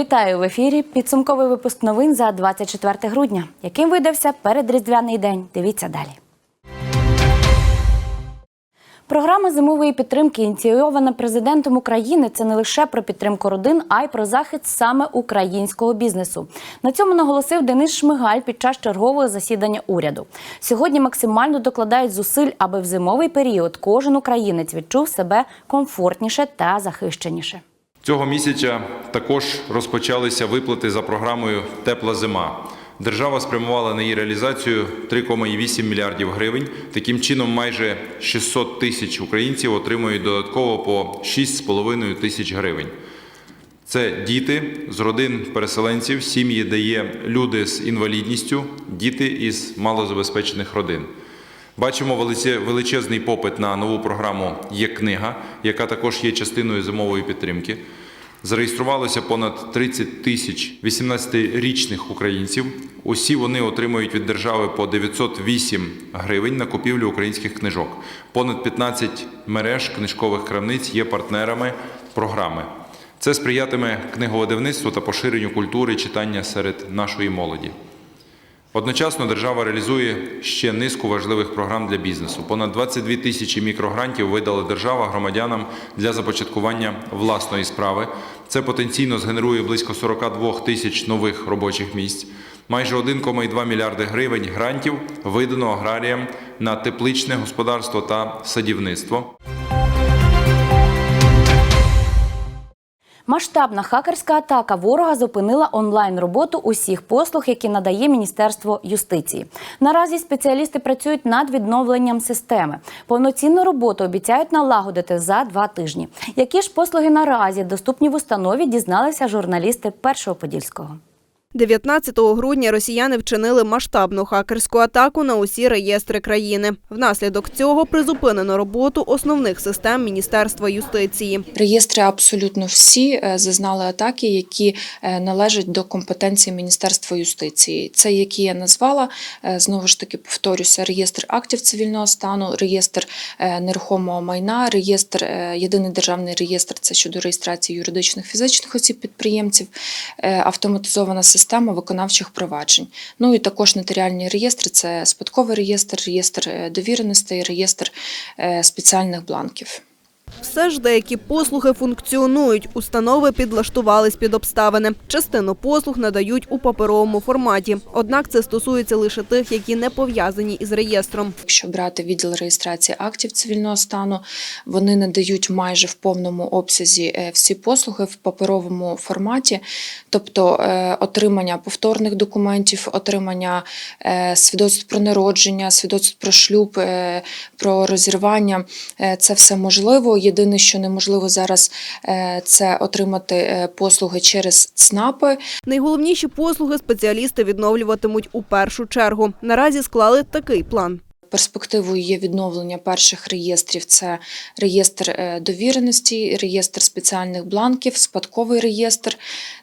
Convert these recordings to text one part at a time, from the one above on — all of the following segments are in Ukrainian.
Вітаю в ефірі. Підсумковий випуск новин за 24 грудня. Яким видався передріздвяний день? Дивіться далі. Програма зимової підтримки, ініційована президентом України, це не лише про підтримку родин, а й про захист саме українського бізнесу. На цьому наголосив Денис Шмигаль під час чергового засідання уряду. Сьогодні максимально докладають зусиль, аби в зимовий період кожен українець відчув себе комфортніше та захищеніше. Цього місяця також розпочалися виплати за програмою Тепла зима. Держава спрямувала на її реалізацію 3,8 мільярдів гривень. Таким чином, майже 600 тисяч українців отримують додатково по 6,5 тисяч гривень. Це діти з родин переселенців, сім'ї, де є люди з інвалідністю, діти із малозабезпечених родин. Бачимо величезний попит на нову програму Є книга, яка також є частиною зимової підтримки. Зареєструвалося понад 30 тисяч 18-річних українців. Усі вони отримують від держави по 908 гривень на купівлю українських книжок. Понад 15 мереж книжкових крамниць є партнерами програми. Це сприятиме книговидавництву та поширенню культури читання серед нашої молоді. Одночасно держава реалізує ще низку важливих програм для бізнесу. Понад 22 тисячі мікрогрантів видала держава громадянам для започаткування власної справи. Це потенційно згенерує близько 42 тисяч нових робочих місць. Майже 1,2 мільярди гривень грантів видано аграріям на тепличне господарство та садівництво. Масштабна хакерська атака ворога зупинила онлайн роботу усіх послуг, які надає Міністерство юстиції. Наразі спеціалісти працюють над відновленням системи. Повноцінну роботу обіцяють налагодити за два тижні. Які ж послуги наразі доступні в установі, дізналися журналісти Першого Подільського. 19 грудня росіяни вчинили масштабну хакерську атаку на усі реєстри країни. Внаслідок цього призупинено роботу основних систем Міністерства юстиції. Реєстри абсолютно всі е, зазнали атаки, які е, належать до компетенції Міністерства юстиції. Це які я назвала е, знову ж таки повторюся: реєстр актів цивільного стану, реєстр нерухомого майна, реєстр єдиний державний реєстр це щодо реєстрації юридичних фізичних осіб підприємців, автоматизована система виконавчих проваджень. Ну і також нотаріальні реєстри це спадковий реєстр, реєстр е, довіреностей, реєстр е, спеціальних бланків. Все ж деякі послуги функціонують. Установи підлаштувались під обставини. Частину послуг надають у паперовому форматі. Однак це стосується лише тих, які не пов'язані із реєстром. Якщо брати відділ реєстрації актів цивільного стану, вони надають майже в повному обсязі е, всі послуги в паперовому форматі, тобто е, отримання повторних документів, отримання е, свідоцтв про народження, свідоцтв про шлюб, про розірвання. Це все можливо. Єдине, що неможливо зараз, е, це отримати е, послуги через ЦНАПи. Найголовніші послуги спеціалісти відновлюватимуть у першу чергу. Наразі склали такий план. Перспективою є відновлення перших реєстрів: це реєстр е, довіреності, реєстр спеціальних бланків, спадковий реєстр.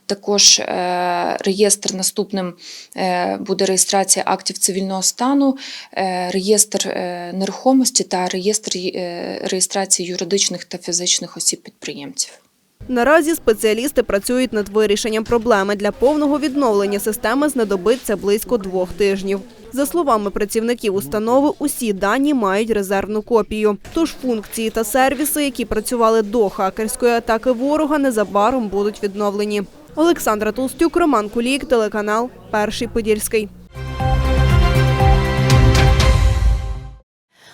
Також е, реєстр наступним е, буде реєстрація актів цивільного стану, реєстр нерухомості та реєстр реєстрації юридичних та фізичних осіб підприємців. Наразі спеціалісти працюють над вирішенням проблеми. Для повного відновлення системи знадобиться близько двох тижнів. За словами працівників установи, усі дані мають резервну копію. Тож функції та сервіси, які працювали до хакерської атаки ворога, незабаром будуть відновлені. Олександра Толстюк, Роман Кулік, телеканал Перший Подільський.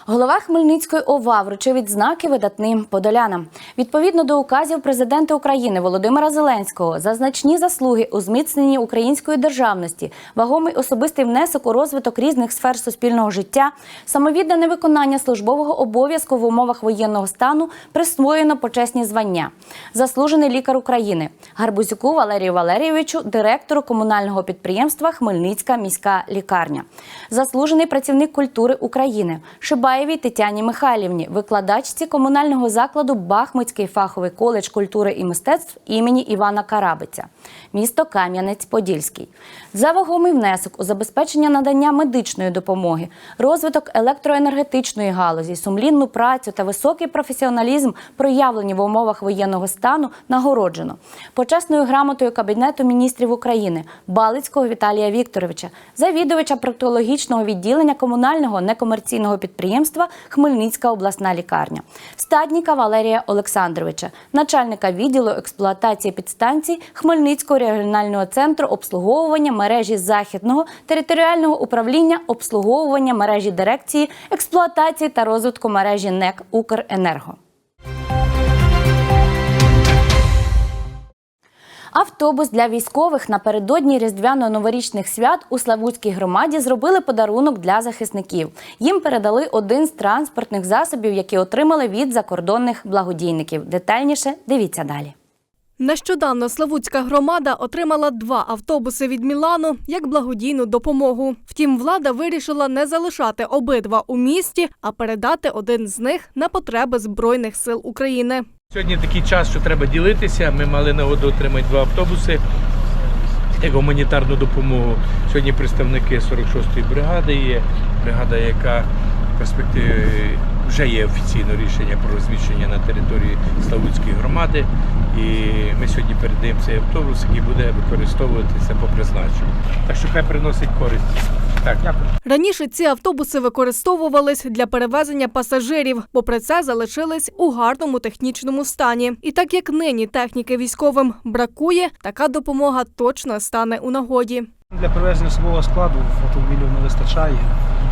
Голова Хмельницької ОВА вручив відзнаки видатним подолянам. Відповідно до указів президента України Володимира Зеленського за значні заслуги у зміцненні української державності, вагомий особистий внесок у розвиток різних сфер суспільного життя, самовіддане виконання службового обов'язку в умовах воєнного стану присвоєно почесні звання. Заслужений лікар України Гарбузюку Валерію Валерійовичу, директору комунального підприємства Хмельницька міська лікарня. Заслужений працівник культури України Шибай Бабаєвій Тетяні Михайлівні, викладачці комунального закладу Бахмутський фаховий коледж культури і мистецтв імені Івана Карабиця, місто Кам'янець-Подільський. За вагомий внесок у забезпечення надання медичної допомоги, розвиток електроенергетичної галузі, сумлінну працю та високий професіоналізм, проявлені в умовах воєнного стану, нагороджено почесною грамотою Кабінету міністрів України Балицького Віталія Вікторовича, завідувача проктологічного відділення комунального некомерційного підприємства Хмельницька обласна лікарня, стадніка Валерія Олександровича, начальника відділу експлуатації підстанцій Хмельницького регіонального центру обслуговування мережі західного територіального управління обслуговування мережі дирекції експлуатації та розвитку мережі НЕК Укренерго. Автобус для військових напередодні різдвяно-новорічних свят у Славутській громаді зробили подарунок для захисників. Їм передали один з транспортних засобів, які отримали від закордонних благодійників. Детальніше дивіться далі. Нещодавно Славутська громада отримала два автобуси від Мілану як благодійну допомогу. Втім, влада вирішила не залишати обидва у місті, а передати один з них на потреби Збройних сил України. Сьогодні такий час, що треба ділитися. Ми мали нагоду отримати два автобуси як гуманітарну допомогу. Сьогодні представники 46-ї бригади є. Бригада, яка в перспективі вже є офіційне рішення про розміщення на території Славутської громади. І ми сьогодні передаємо цей автобус, який буде використовуватися по призначенню. Так що хай приносить користь. Так, дякую. Раніше ці автобуси використовувались для перевезення пасажирів, попри це залишились у гарному технічному стані. І так як нині техніки військовим бракує, така допомога точно стане у нагоді. Для перевезення особового складу автомобілів не вистачає,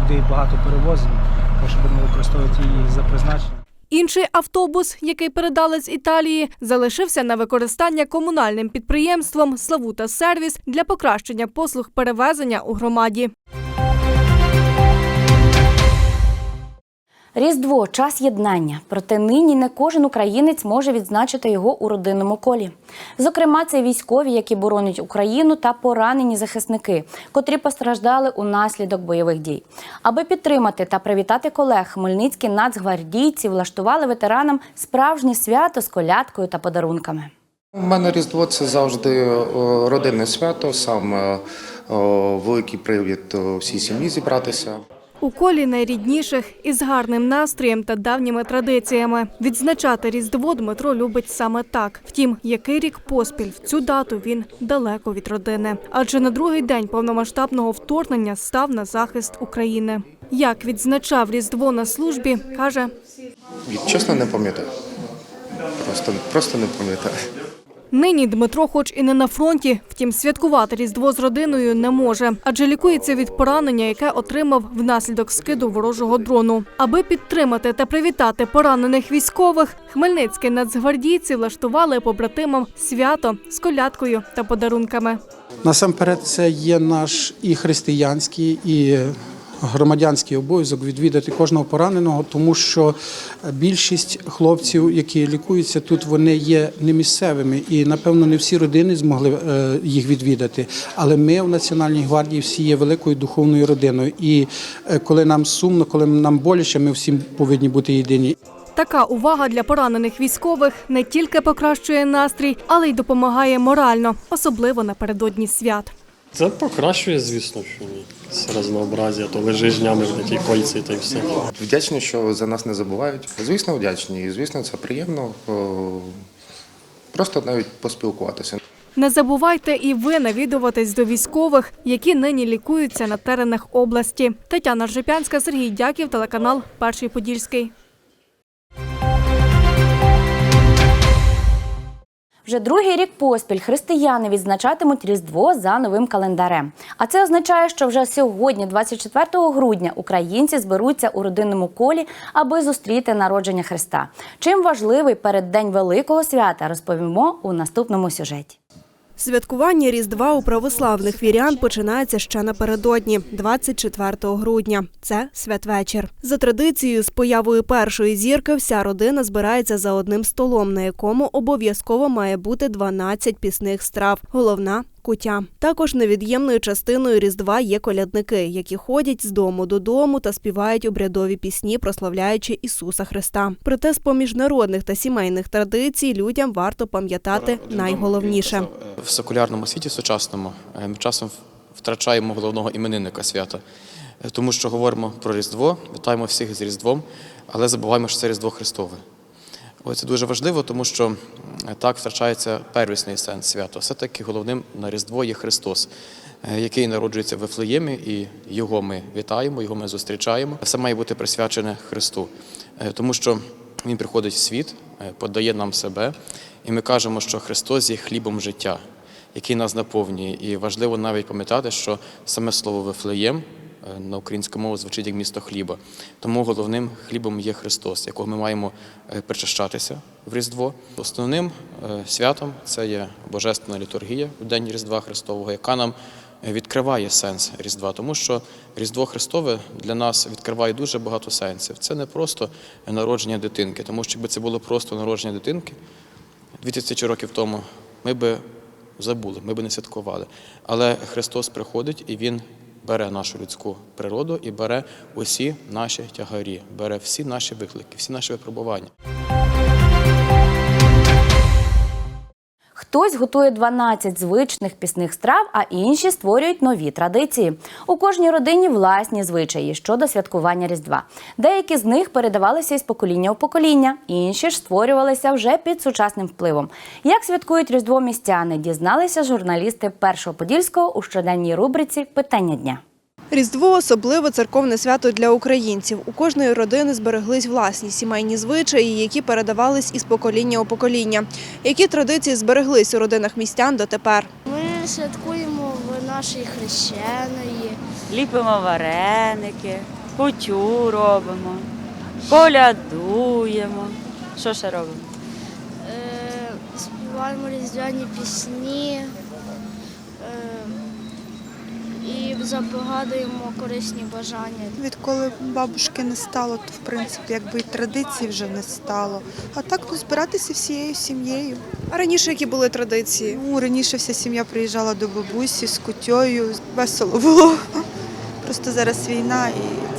людей багато перевозимо, тож будемо використовувати її за призначенням. Інший автобус, який передали з Італії, залишився на використання комунальним підприємством Славута Сервіс для покращення послуг перевезення у громаді. Різдво час єднання. Проте нині не кожен українець може відзначити його у родинному колі. Зокрема, це військові, які боронять Україну, та поранені захисники, котрі постраждали унаслідок бойових дій. Аби підтримати та привітати колег, хмельницькі нацгвардійці влаштували ветеранам справжнє свято з колядкою та подарунками. У мене Різдво це завжди родинне свято, саме великий привід всій сім'ї зібратися. У колі найрідніших із гарним настроєм та давніми традиціями. Відзначати Різдво Дмитро любить саме так. Втім, який рік поспіль в цю дату він далеко від родини. Адже на другий день повномасштабного вторгнення став на захист України. Як відзначав Різдво на службі, каже, Чесно, не пам'ятаю. Просто, просто не пам'ятаю. Нині Дмитро, хоч і не на фронті, втім святкувати Різдво з родиною не може, адже лікується від поранення, яке отримав внаслідок скиду ворожого дрону. Аби підтримати та привітати поранених військових, хмельницькі нацгвардійці влаштували побратимам свято з колядкою та подарунками. Насамперед, це є наш і християнський, і громадянський обов'язок відвідати кожного пораненого, тому що більшість хлопців, які лікуються тут, вони є не місцевими, і напевно не всі родини змогли е, їх відвідати. Але ми в Національній гвардії всі є великою духовною родиною. І е, коли нам сумно, коли нам боляче, ми всі повинні бути єдині. Така увага для поранених військових не тільки покращує настрій, але й допомагає морально, особливо напередодні свят. Це покращує, звісно, що ні. Це разнообразія, то лежиш днями в такій койці та й все. Вдячні, що за нас не забувають. Звісно, вдячні. І звісно, це приємно. Просто навіть поспілкуватися. Не забувайте і ви навідуватись до військових, які нині лікуються на теренах області. Тетяна Ржепянська, Сергій Дяків, телеканал Перший Подільський. Вже другий рік поспіль християни відзначатимуть Різдво за новим календарем. А це означає, що вже сьогодні, 24 грудня, українці зберуться у родинному колі, аби зустріти народження Христа. Чим важливий переддень Великого свята, розповімо у наступному сюжеті. Святкування Різдва у православних вірян починається ще напередодні, 24 грудня. Це святвечір. За традицією, з появою першої зірки вся родина збирається за одним столом, на якому обов'язково має бути 12 пісних страв. Головна куття. Також невід'ємною частиною Різдва є колядники, які ходять з дому додому та співають обрядові пісні, прославляючи Ісуса Христа. Проте з поміж народних та сімейних традицій людям варто пам'ятати найголовніше. В секулярному світі сучасному е, ми часом втрачаємо головного іменинника свята, Е, тому що говоримо про Різдво, вітаємо всіх з Різдвом, але забуваємо, що це Різдво Христове. Це дуже важливо, тому що так втрачається первісний сенс свята. Все-таки головним на Різдво є Христос, е, який народжується в Вифлеємі, і його ми вітаємо, його ми зустрічаємо. Все має бути присвячене Христу, Е, тому що Він приходить в світ, е, подає нам себе, і ми кажемо, що Христос є хлібом життя, який нас наповнює. І важливо навіть пам'ятати, що саме слово Вифлеєм на українську мову звучить як місто хліба. Тому головним хлібом є Христос, якого ми маємо е, причащатися в Різдво. Основним е, святом це є Божественна літургія в День Різдва Христового, яка нам е, відкриває сенс Різдва, тому що Різдво Христове для нас відкриває дуже багато сенсів. Це не просто народження дитинки, тому що якби це було просто народження дитинки 2000 років тому, ми би забули, ми би не святкували. Але Христос приходить і Він бере нашу людську природу і бере усі наші тягарі, бере всі наші виклики, всі наші випробування. Хтось готує 12 звичних пісних страв, а інші створюють нові традиції. У кожній родині власні звичаї щодо святкування Різдва. Деякі з них передавалися із покоління у покоління, інші ж створювалися вже під сучасним впливом. Як святкують Різдво містяни, дізналися журналісти Першого Подільського у щоденній рубриці Питання дня. Різдво особливе церковне свято для українців. У кожної родини збереглись власні сімейні звичаї, які передавались із покоління у покоління. Які традиції збереглись у родинах містян дотепер? Ми святкуємо в нашій хрещеної. ліпимо вареники, кутю робимо, колядуємо. Що ще робимо? Е, співаємо різдвяні пісні і загадуємо корисні бажання. Відколи бабушки не стало, то в принципі якби і традиції вже не стало. А так ну, збиратися всією сім'єю. А раніше які були традиції? Ну, раніше вся сім'я приїжджала до бабусі з кутьою, весело було. Просто зараз війна і.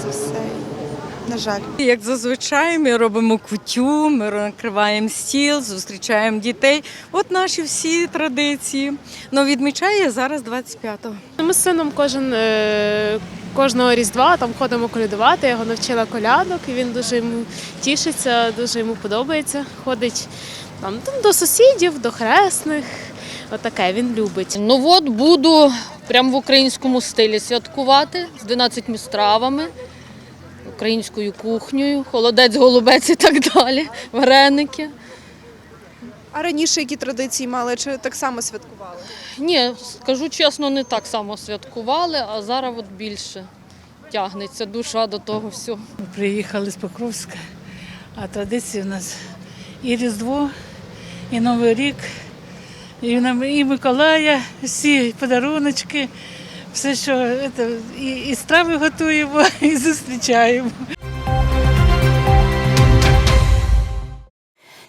На жаль. Як зазвичай, ми робимо кутю, ми накриваємо стіл, зустрічаємо дітей. От наші всі традиції. Ну, відмічає зараз 25-го. Ми з сином кожен е, кожного різдва там ходимо колядувати. Я його навчила колядок, і він дуже йому тішиться, дуже йому подобається. Ходить там, там до сусідів, до хресних. Отаке він любить. Ну от буду прямо в українському стилі святкувати з 12 стравами, українською кухнею, холодець, голубець і так далі, вареники. А раніше які традиції мали чи так само святкували? Ні, скажу чесно, не так само святкували, а зараз от більше тягнеться душа до того всього. Приїхали з Покровська, а традиції у нас і Різдво, і Новий рік, і, і Миколая, всі подаруночки, все, що це, і, і страви готуємо, і зустрічаємо.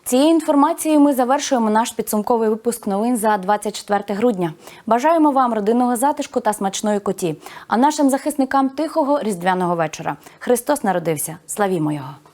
Цією інформацією ми завершуємо наш підсумковий випуск новин за 24 грудня. Бажаємо вам родинного затишку та смачної коті, а нашим захисникам тихого різдвяного вечора. Христос народився. Славімо його!